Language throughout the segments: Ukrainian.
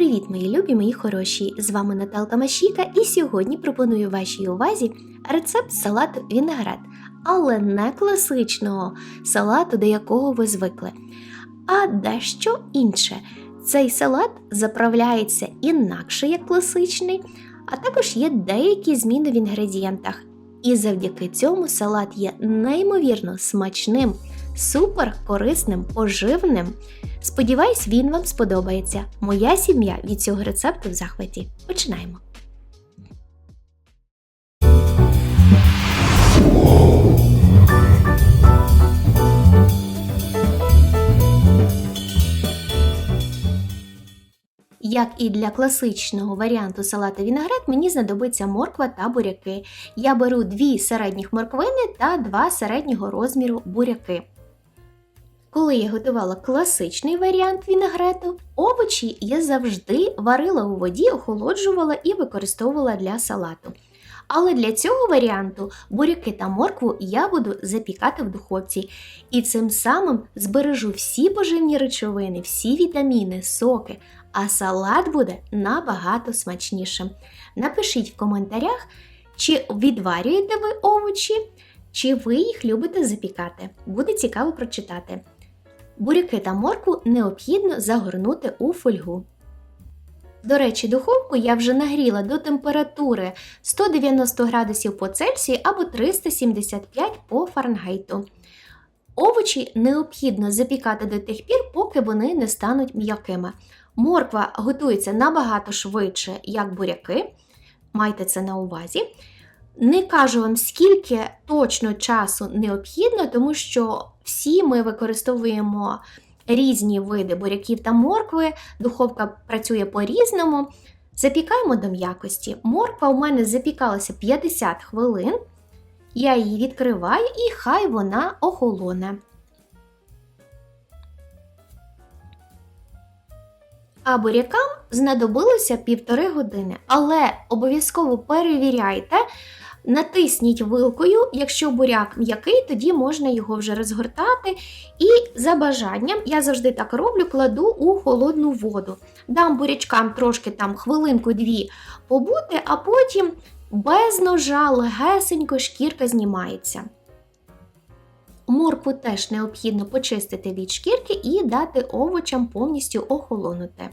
Привіт, мої любі, мої хороші! З вами Наталка Машіка, і сьогодні пропоную вашій увазі рецепт салату вінегрет, але не класичного салату, до якого ви звикли, а дещо інше. Цей салат заправляється інакше, як класичний, а також є деякі зміни в інгредієнтах. І завдяки цьому салат є неймовірно смачним, супер корисним, поживним. Сподіваюсь, він вам сподобається. Моя сім'я від цього рецепту в захваті. Починаємо. Як і для класичного варіанту салата вінегрет, мені знадобиться морква та буряки. Я беру дві середніх морквини та два середнього розміру буряки. Коли я готувала класичний варіант вінегрету, овочі я завжди варила у воді, охолоджувала і використовувала для салату. Але для цього варіанту буряки та моркву я буду запікати в духовці. І цим самим збережу всі поживні речовини, всі вітаміни, соки, а салат буде набагато смачнішим. Напишіть в коментарях, чи відварюєте ви овочі, чи ви їх любите запікати. Буде цікаво прочитати. Буряки та моркву необхідно загорнути у фольгу. До речі, духовку я вже нагріла до температури 190 градусів по Цельсію або 375 по Фаренгейту. Овочі необхідно запікати до тих пір, поки вони не стануть м'якими. Морква готується набагато швидше, як буряки. Майте це на увазі. Не кажу вам, скільки точно часу необхідно, тому що всі ми використовуємо різні види буряків та моркви, духовка працює по-різному. Запікаємо до м'якості. Морква у мене запікалася 50 хвилин. Я її відкриваю і хай вона охолоне. А бурякам знадобилося півтори години. Але обов'язково перевіряйте, натисніть вилкою, якщо буряк м'який, тоді можна його вже розгортати. І за бажанням, я завжди так роблю, кладу у холодну воду. Дам бурячкам трошки там хвилинку-дві побути, а потім без ножа легесенько шкірка знімається. Моркву теж необхідно почистити від шкірки і дати овочам повністю охолонути.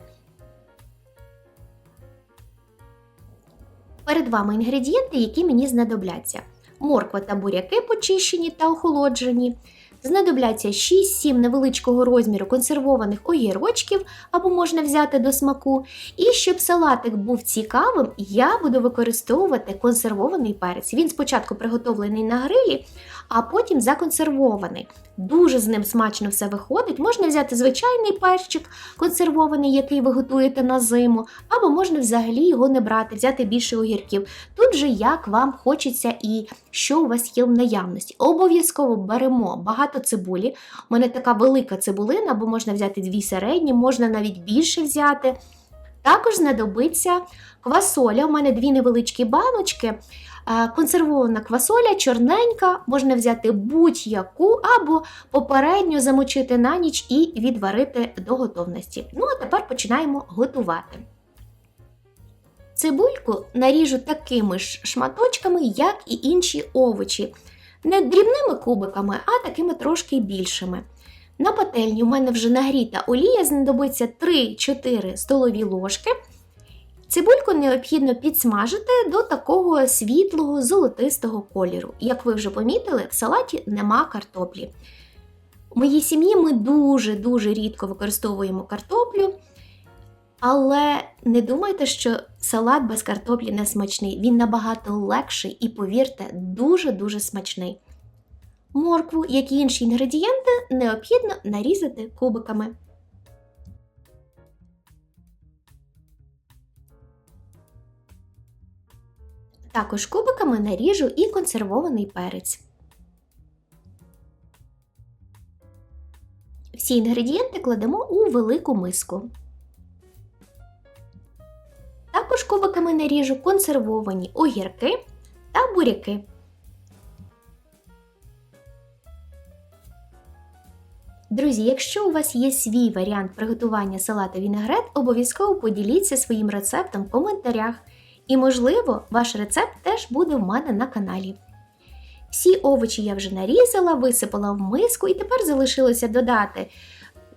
Перед вами інгредієнти, які мені знадобляться. Морква та буряки почищені та охолоджені. Знадобляться 6-7 невеличкого розміру консервованих огірочків або можна взяти до смаку. І щоб салатик був цікавим, я буду використовувати консервований перець. Він спочатку приготовлений на грилі, а потім законсервований. Дуже з ним смачно все виходить. Можна взяти звичайний перчик консервований, який ви готуєте на зиму, або можна взагалі його не брати, взяти більше огірків. Тут же як вам хочеться і що у вас є в наявності. Обов'язково беремо багато цибулі. У мене така велика цибулина, бо можна взяти дві середні, можна навіть більше взяти. Також знадобиться квасоля. У мене дві невеличкі баночки. Консервована квасоля, чорненька, можна взяти будь-яку або попередньо замочити на ніч і відварити до готовності. Ну, а тепер починаємо готувати. Цибульку наріжу такими ж шматочками, як і інші овочі. Не дрібними кубиками, а такими трошки більшими. На пательні у мене вже нагріта олія, знадобиться 3-4 столові ложки. Цибульку необхідно підсмажити до такого світлого золотистого кольору. Як ви вже помітили, в салаті нема картоплі. У моїй сім'ї ми дуже-дуже рідко використовуємо картоплю. Але не думайте, що салат без картоплі не смачний. Він набагато легший і, повірте, дуже-дуже смачний. Моркву, як і інші інгредієнти, необхідно нарізати кубиками. Також кубиками наріжу і консервований перець. Всі інгредієнти кладемо у велику миску. Кубиками наріжу консервовані огірки та буряки. Друзі, якщо у вас є свій варіант приготування салату вінегрет, обов'язково поділіться своїм рецептом в коментарях. І, можливо, ваш рецепт теж буде в мене на каналі. Всі овочі я вже нарізала, висипала в миску і тепер залишилося додати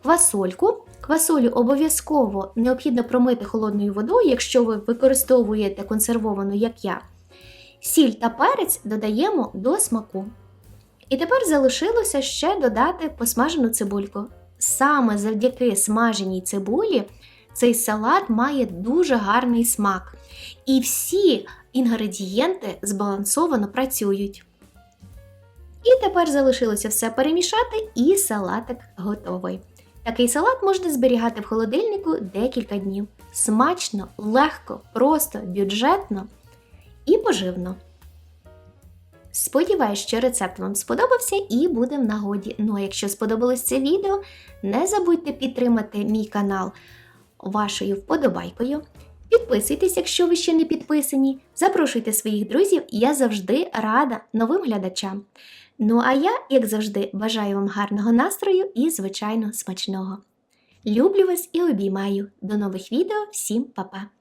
квасольку. Квасолю обов'язково необхідно промити холодною водою, якщо ви використовуєте консервовану, як я. Сіль та перець додаємо до смаку. І тепер залишилося ще додати посмажену цибульку. Саме завдяки смаженій цибулі цей салат має дуже гарний смак. І всі інгредієнти збалансовано працюють. І тепер залишилося все перемішати, і салатик готовий. Такий салат можна зберігати в холодильнику декілька днів. Смачно, легко, просто, бюджетно і поживно. Сподіваюсь, що рецепт вам сподобався і буде в нагоді. Ну а якщо сподобалось це відео, не забудьте підтримати мій канал вашою вподобайкою. Підписуйтесь, якщо ви ще не підписані. Запрошуйте своїх друзів, я завжди рада новим глядачам. Ну а я, як завжди, бажаю вам гарного настрою і, звичайно, смачного. Люблю вас і обіймаю. До нових відео, всім па-па!